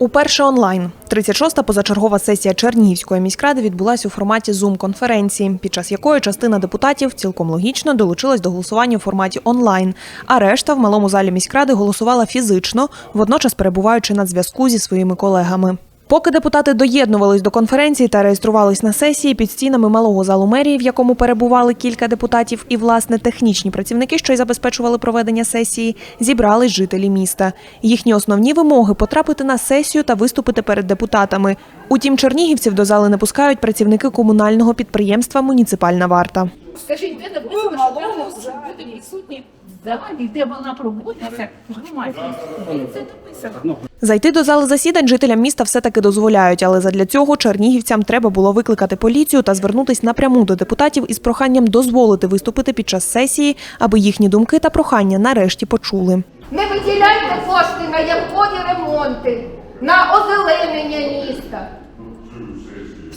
Уперше онлайн. 36-та позачергова сесія Чернігівської міськради відбулась у форматі зум-конференції, під час якої частина депутатів цілком логічно долучилась до голосування у форматі онлайн, а решта в малому залі міськради голосувала фізично, водночас перебуваючи на зв'язку зі своїми колегами. Поки депутати доєднувались до конференції та реєструвались на сесії під стінами малого залу мерії, в якому перебували кілька депутатів, і власне технічні працівники, що й забезпечували проведення сесії, зібрались жителі міста. Їхні основні вимоги потрапити на сесію та виступити перед депутатами. Утім, чернігівців до зали не пускають працівники комунального підприємства Муніципальна варта. Скажіть, де написано, що треба бути відсутні залі, де вона проводиться? Це написано? Зайти до зали засідань жителям міста все-таки дозволяють, але задля цього чернігівцям треба було викликати поліцію та звернутись напряму до депутатів із проханням дозволити виступити під час сесії, аби їхні думки та прохання нарешті почули. Не виділяйте кошти на ямкові ремонти, на озеленення міста.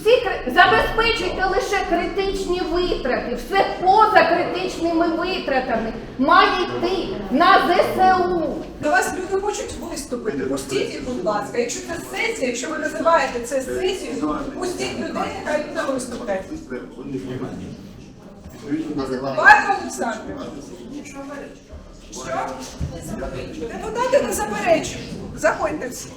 Всі забезпечуйте лише критичні витрати. Все поза критичними витратами має йти на ЗСУ. До вас люди хочуть виступити. Пустіть їх, будь ласка. Якщо це сесія, якщо ви називаєте це сесією, пустіть людей, нехай люди виступають. Варто Олександр. Що? Депутати не заперечують. Заходьте всі.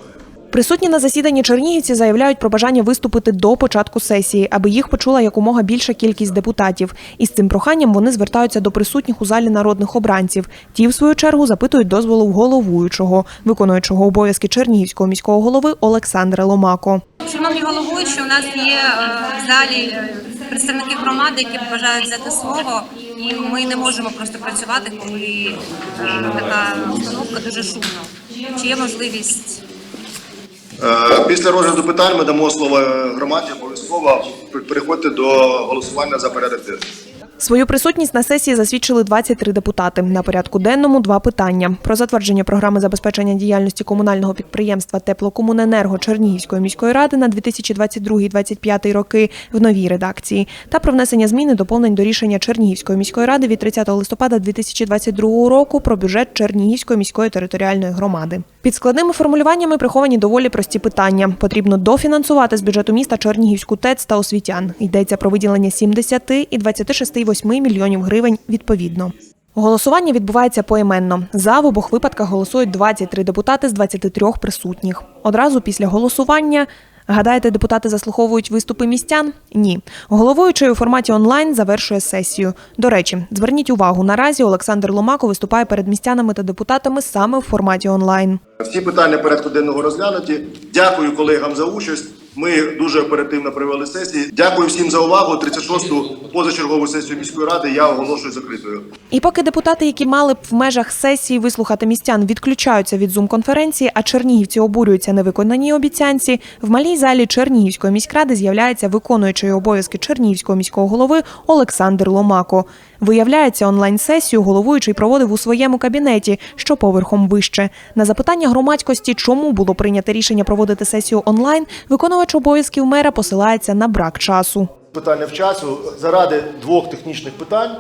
Присутні на засіданні чернігівці заявляють про бажання виступити до початку сесії, аби їх почула якомога більша кількість депутатів. І з цим проханням вони звертаються до присутніх у залі народних обранців. Ті, в свою чергу, запитують дозволу в головуючого, виконуючого обов'язки Чернігівського міського голови Олександра Ломако. Шановні головуючі, у нас є е, в залі е, представники громади, які бажають взяти слово, і ми не можемо просто працювати, коли е, така установка дуже шумна. Чи є можливість? Е, Після розгляду питань ми дамо слово громаді. Обов'язково переходити до голосування за порядок денний. Свою присутність на сесії засвідчили 23 депутати. На порядку денному два питання: про затвердження програми забезпечення діяльності комунального підприємства Теплокомуненерго Чернігівської міської ради на 2022-2025 роки в новій редакції та про внесення змін і доповнень до рішення Чернігівської міської ради від 30 листопада 2022 року про бюджет Чернігівської міської територіальної громади. Під складними формулюваннями приховані доволі прості питання. Потрібно дофінансувати з бюджету міста Чернігівську ТЕЦ та освітян. Йдеться про виділення 70 і 26,8 мільйонів гривень відповідно. Голосування відбувається поіменно. За в обох випадках голосують 23 депутати з 23 присутніх. Одразу після голосування. Гадаєте, депутати заслуховують виступи містян? Ні. Головуючий у форматі онлайн завершує сесію. До речі, зверніть увагу, наразі Олександр Ломако виступає перед містянами та депутатами саме в форматі онлайн. Всі питання порядку денного розглянуті. Дякую колегам за участь. Ми дуже оперативно провели сесії. Дякую всім за увагу. 36-ту позачергову сесію міської ради я оголошую закритою. І поки депутати, які мали б в межах сесії вислухати містян, відключаються від зум-конференції, а чернігівці обурюються невиконаній обіцянці, в малій залі Чернігівської міськради з'являється виконуючий обов'язки Чернігівського міського голови Олександр Ломако. Виявляється, онлайн-сесію головуючий проводив у своєму кабінеті, що поверхом вище. На запитання громадськості, чому було прийнято рішення проводити сесію онлайн, виконувач обов'язків мера посилається на брак часу. Питання в часу заради двох технічних питань,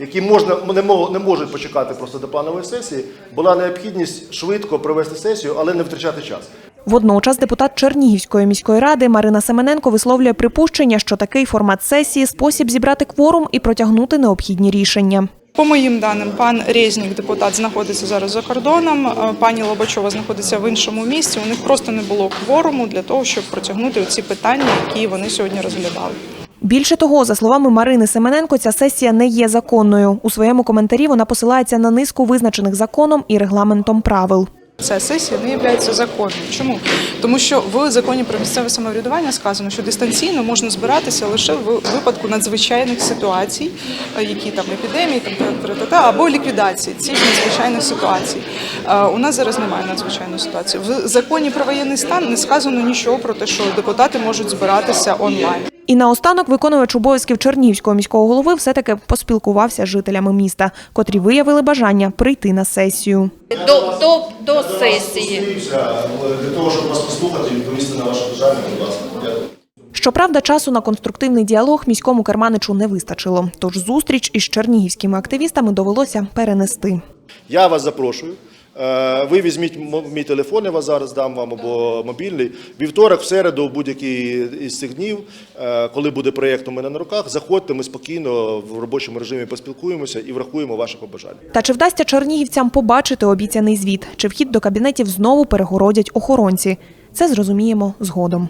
які можна не мо- не можуть почекати просто до планової сесії. Була необхідність швидко провести сесію, але не втрачати час. Водночас депутат Чернігівської міської ради Марина Семененко висловлює припущення, що такий формат сесії спосіб зібрати кворум і протягнути необхідні рішення. По моїм даним, пан Резнік, депутат, знаходиться зараз за кордоном. е, Пані Лобачова знаходиться в іншому місці. У них просто не було кворуму для того, щоб протягнути ці питання, які вони сьогодні розглядали. Більше того, за словами Марини Семененко, ця сесія не є законною. У своєму коментарі вона посилається на низку визначених законом і регламентом правил. Ця сесія не є законною. Чому? Тому що в законі про місцеве самоврядування сказано, що дистанційно можна збиратися лише в випадку надзвичайних ситуацій, е, які там епідемії, там та-та-та, або ліквідації цих надзвичайних ситуацій. Е, У нас зараз немає надзвичайної ситуації. В законі про воєнний стан не сказано нічого про те, що депутати можуть збиратися онлайн. І наостанок виконувач обов'язків Чернігівського міського голови все-таки поспілкувався з жителями міста, котрі виявили бажання прийти на сесію. До, до, до сесії. Для того, щоб вас послухати відповісти на ваше бажання, будь ласка. Дякую. Щоправда, часу на конструктивний діалог міському керманичу не вистачило. Тож зустріч із чернігівськими активістами довелося перенести. Я вас запрошую Ви візьміть мій телефон, я вас зараз дам вам або мобільний. Вівторок, в середу, будь-який із цих днів, е, коли буде проєкт у мене на руках, заходьте, ми спокійно в робочому режимі поспілкуємося і врахуємо ваші побажання. Та чи вдасться чернігівцям побачити обіцяний звіт? Чи вхід до кабінетів знову перегородять охоронці? Це зрозуміємо згодом.